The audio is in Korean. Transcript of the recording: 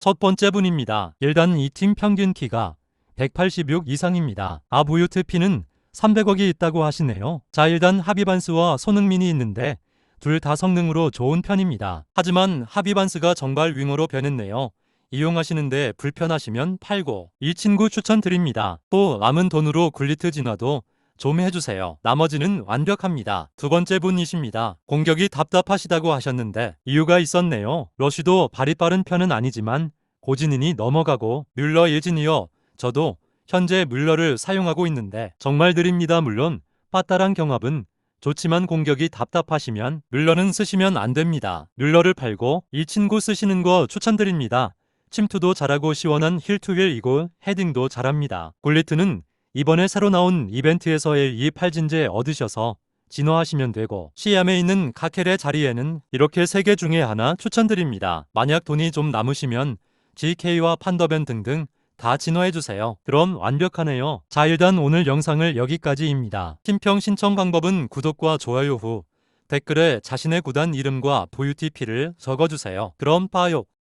첫 번째 분입니다. 일단 이 팀 평균 키가 186 이상입니다. 아 부유트 피는 300억이 있다고 하시네요. 자 일단 하비반스와 손흥민이 있는데 둘 다 성능으로 좋은 편입니다. 하지만 하비반스가 정발 윙어로 변했네요. 이용하시는데 불편하시면 팔고 이 친구 추천드립니다. 또 남은 돈으로 굴리트 진화도 좀 해주세요. 나머지는 완벽합니다. 두 번째 분이십니다. 공격이 답답하시다고 하셨는데 이유가 있었네요. 러쉬도 발이 빠른 편은 아니지만 고진인이 넘어가고 뮬러 예진이요. 저도 현재 뮬러를 사용하고 있는데 정말 드립니다. 물론 빠따랑 경합은 좋지만 공격이 답답하시면 뮬러는 쓰시면 안 됩니다. 뮬러를 팔고 이 친구 쓰시는 거 추천드립니다. 침투도 잘하고 시원한 힐투힐이고 헤딩도 잘합니다. 굴리트는 이번에 새로 나온 이벤트에서의 이 팔진제 얻으셔서 진화하시면 되고 시암에 있는 카켈의 자리에는 이렇게 세개 중에 하나 추천드립니다. 만약 돈이 좀 남으시면 GK와 판더벤 등등 다 진화해주세요. 그럼 완벽하네요. 자 일단 오늘 영상을 여기까지입니다. 팀평 신청 방법은 구독과 좋아요 후 댓글에 자신의 구단 이름과 VUTP를 적어주세요. 그럼 빠요.